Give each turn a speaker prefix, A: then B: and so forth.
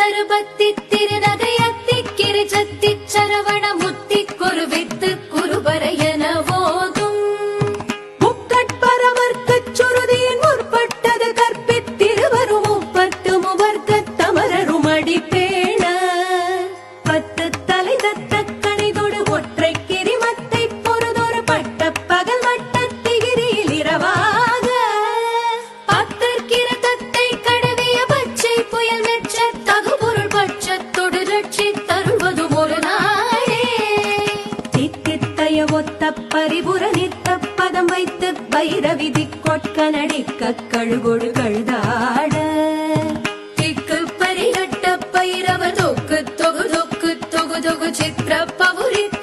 A: தருபத்தி திருநகையத்தி கிரிஜத்தி சரவண முத்தி குருவித்து குருபரையனவும்
B: பரிய ஒத்த பரிபுர நித்த பதம் வைத்து பைரவி திக்கொட்க நடிக்க
A: கழுகொழு
B: கழுதாட.
A: திக்கு பரிகட்ட பைரவ தொக்கு தொகு தொக்கு தொகு தொகு சித்திர பவுரித்த